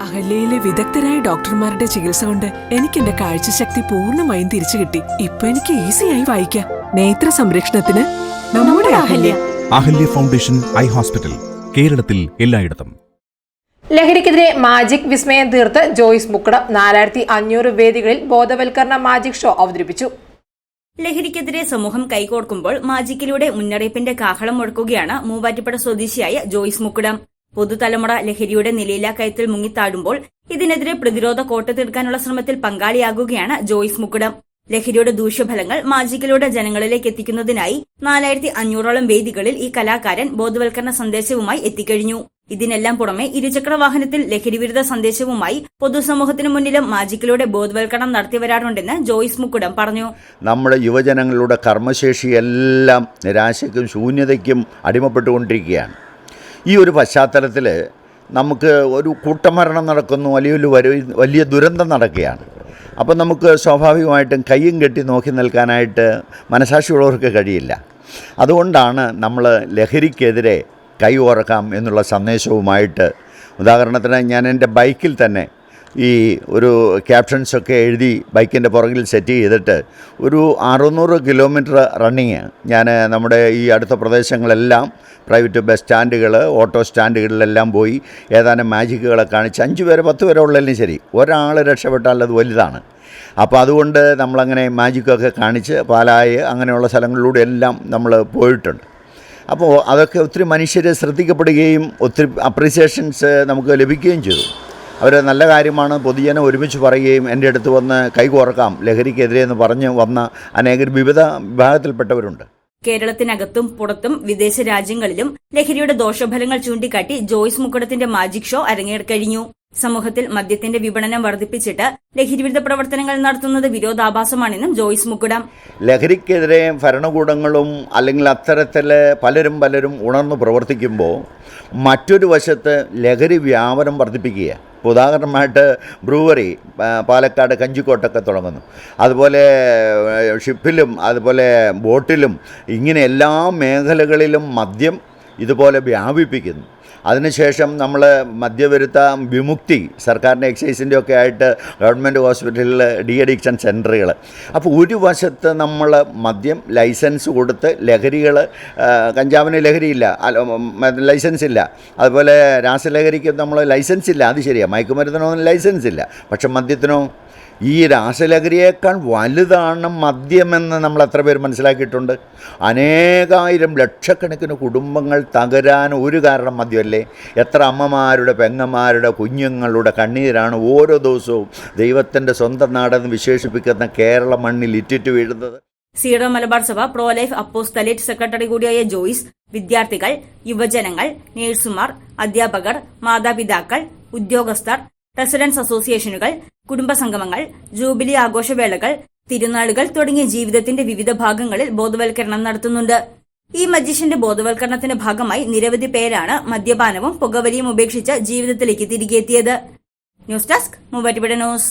അഹല്യയിലെ വിദഗ്ധരായ ഡോക്ടർമാരുടെ ചികിത്സ കൊണ്ട് എനിക്ക് എന്റെ കാഴ്ചശക്തി പൂർണമായും തിരിച്ചു കിട്ടി. ഇപ്പൊ എനിക്ക് ഈസിയായി വായിക്കാം. നേത്ര സംരക്ഷണത്തിന് നമ്മുടെ Ahalya. Ahalya foundation eye hospital കേരളത്തിൽ എല്ലായിടത്തും. ലഹരിക്കെതിരെ മാജിക് വിസ്മയം തീർത്ത് ജോയിസ് മുക്കടം നാലായിരത്തി അഞ്ഞൂറ് വേദികളിൽ ബോധവൽക്കരണ മാജിക് ഷോ അവതരിപ്പിച്ചു. ലഹരിക്കെതിരെ സമൂഹം കൈകോർക്കുമ്പോൾ മാജിക്കിലൂടെ മുന്നറിയിപ്പിന്റെ കാഹളം മുഴക്കുകയാണ് മൂവാറ്റുപുഴ സ്വദേശിയായ ജോയിസ് മുക്കുടം. പുതുതലമുറ ലഹരിയുടെ നിലയിലാ കയത്തിൽ മുങ്ങിത്താടുമ്പോൾ ഇതിനെതിരെ പ്രതിരോധ കോട്ട തീർക്കാനുള്ള ശ്രമത്തിൽ പങ്കാളിയാകുകയാണ് ജോയിസ് മുക്കുടം ലഹരിയുടെ ദൂഷ്യഫലങ്ങൾ മാജിക്കിലൂടെ ജനങ്ങളിലേക്ക് എത്തിക്കുന്നതിനായി നാലായിരത്തി അഞ്ഞൂറോളം വേദികളിൽ ഈ കലാകാരൻ ബോധവൽക്കരണ സന്ദേശവുമായി എത്തിക്കഴിഞ്ഞു. ഇതിനെല്ലാം പുറമെ ഇരുചക്ര വാഹനത്തിൽ ലഹരിവിരുദ്ധ സന്ദേശവുമായി പൊതുസമൂഹത്തിനു മുന്നിലും മാജിക്കിലൂടെ ബോധവൽക്കരണം നടത്തിവരാറുണ്ടെന്ന് ജോയിസ് മുക്കുടം പറഞ്ഞു. നമ്മുടെ യുവജനങ്ങളുടെ കർമ്മശേഷിയെല്ലാം നിരാശയ്ക്കും ശൂന്യതയ്ക്കും അടിമപ്പെട്ടുകൊണ്ടിരിക്കുകയാണ്. ഈ ഒരു പശ്ചാത്തലത്തിൽ നമുക്ക് ഒരു കൂട്ടമരണം നടക്കുന്നു വലിയൊരു വലിയ ദുരന്തം നടക്കുകയാണ്. അപ്പം നമുക്ക് സ്വാഭാവികമായിട്ടും കയ്യും കെട്ടി നോക്കി നിൽക്കാനായിട്ട് മനസാക്ഷിയുള്ളവർക്ക് കഴിയില്ല. അതുകൊണ്ടാണ് നമ്മൾ ലഹരിക്കെതിരെ കൈ ഓർക്കാം എന്നുള്ള സന്ദേശവുമായിട്ട് ഉദാഹരണത്തിന് ഞാൻ എന്റെ ബൈക്കിൽ തന്നെ ഈ ഒരു ക്യാപ്ഷൻസൊക്കെ എഴുതി ബൈക്കിന്റെ പുറകിൽ സെറ്റ് ചെയ്തിട്ട് ഒരു അറുന്നൂറ് കിലോമീറ്റർ റണ്ണിങ് ഞാൻ നമ്മുടെ ഈ അടുത്ത പ്രദേശങ്ങളെല്ലാം പ്രൈവറ്റ് ബസ് സ്റ്റാൻഡുകൾ ഓട്ടോ സ്റ്റാൻഡുകളിലെല്ലാം പോയി ഏതാനും മാജിക്കുകളെ കാണിച്ച് അഞ്ച് പേര് പത്ത് പേരെ ഉള്ളതിലും ശരി. ഒരാൾ രക്ഷപ്പെട്ടാൽ അത് വലുതാണ്. അപ്പോൾ അതുകൊണ്ട് നമ്മളങ്ങനെ മാജിക്കൊക്കെ കാണിച്ച് പാലായ് അങ്ങനെയുള്ള സ്ഥലങ്ങളിലൂടെ എല്ലാം നമ്മൾ പോയിട്ടുണ്ട്. അപ്പോൾ അതൊക്കെ ഒത്തിരി മനുഷ്യർ ശ്രദ്ധിക്കപ്പെടുകയും ഒത്തിരി അപ്രീസിയേഷൻസ് നമുക്ക് ലഭിക്കുകയും ചെയ്തു. അവർ നല്ല കാര്യമാണ്. പൊതുജനം ഒരുമിച്ച് പറയുകയും എന്റെ അടുത്ത് വന്ന് കൈകോർക്കാം ലഹരിക്കെതിരെ എന്ന് പറഞ്ഞ് വന്ന അനേകർ വിവിധ വിഭാഗത്തിൽപ്പെട്ടവരുണ്ട്. കേരളത്തിനകത്തും പുറത്തും വിദേശ രാജ്യങ്ങളിലും ലഹരിയുടെ ദോഷഫലങ്ങൾ ചൂണ്ടിക്കാട്ടി ജോയ്സ് മുക്കടത്തിന്റെ മാജിക് ഷോ അരങ്ങേറിക്കഴിഞ്ഞു സമൂഹത്തിൽ മദ്യത്തിന്റെ വിപണനം വർദ്ധിപ്പിച്ചിട്ട് ലഹരിവിരുദ്ധ പ്രവർത്തനങ്ങൾ നടത്തുന്നത് വിരോധാഭാസമാണെന്നും ജോയ്സ് മുക്കുടം ലഹരിക്കെതിരെ ഭരണകൂടങ്ങളും അല്ലെങ്കിൽ അത്തരത്തിൽ പലരും പലരും ഉണർന്നു പ്രവർത്തിക്കുമ്പോൾ മറ്റൊരു വശത്ത് ലഹരി വ്യാപനം വർദ്ധിപ്പിക്കുക ഇപ്പോൾ ഉദാഹരണമായിട്ട് ബ്രൂവറി പാലക്കാട് കഞ്ചിക്കോട്ടൊക്കെ തുടങ്ങുന്നു. അതുപോലെ ഷിപ്പിലും അതുപോലെ ബോട്ടിലും ഇങ്ങനെ എല്ലാ മേഖലകളിലും മദ്യം ഇതുപോലെ വ്യാപിപ്പിക്കുന്നു. അതിനുശേഷം നമ്മൾ മദ്യവിരുദ്ധ വിമുക്തി സർക്കാരിന്റെ എക്സൈസിന്റെ ഒക്കെ ആയിട്ട് ഗവൺമെന്റ് ഹോസ്പിറ്റലിലെ ഡി അഡിക്ഷൻ സെന്ററുകൾ അപ്പോൾ ഒരു വശത്ത് നമ്മൾ മദ്യം ലൈസൻസ് കൊടുത്ത് ലഹരികൾ കഞ്ചാവിന് ലഹരിയില്ല ലൈസൻസ് ഇല്ല അതുപോലെ രാസലഹരിക്ക് നമ്മൾ ലൈസൻസ് ഇല്ല അത് ശരിയാണ് മയക്കുമരുന്നിനൊന്നും ലൈസൻസ് ഇല്ല പക്ഷെ മദ്യത്തിനോ ഈ രാസലഹരിയേക്കാൾ വലുതാണ് മദ്യമെന്ന് നമ്മൾ എത്ര പേര് മനസ്സിലാക്കിയിട്ടുണ്ട്? അനേകായിരം ലക്ഷക്കണക്കിന് കുടുംബങ്ങൾ തകരാൻ ഒരു കാരണം മദ്യമല്ലേ? എത്ര അമ്മമാരുടെ പെങ്ങന്മാരുടെ കുഞ്ഞുങ്ങളുടെ കണ്ണീരാണ് ഓരോ ദിവസവും ദൈവത്തിന്റെ സ്വന്തം നാടെന്ന് വിശേഷിപ്പിക്കുന്ന കേരള മണ്ണിൽ ഇറ്റിറ്റ് വീഴുന്നത്. സീറോ മലബാർ സഭ പ്രോ ലൈഫ് അപ്പോസ്തലേറ്റ് സെക്രട്ടറി കൂടിയായ ജോയിസ് വിദ്യാർത്ഥികൾ യുവജനങ്ങൾ നേഴ്സുമാർ അധ്യാപകർ മാതാപിതാക്കൾ ഉദ്യോഗസ്ഥർ റെസിഡൻസ് അസോസിയേഷനുകൾ കുടുംബസംഗമങ്ങൾ ജൂബിലി ആഘോഷവേളകൾ തിരുനാളുകൾ തുടങ്ങിയ ജീവിതത്തിന്റെ വിവിധ ഭാഗങ്ങളിൽ ബോധവൽക്കരണം നടത്തുന്നുണ്ട്. ഈ മജീഷ്യന്റെ ബോധവൽക്കരണത്തിന്റെ ഭാഗമായി നിരവധി പേരാണ് മദ്യപാനവും പുകവലിയും ഉപേക്ഷിച്ച് ജീവിതത്തിലേക്ക് തിരികെത്തിയത് news desk Muvattupuzha news.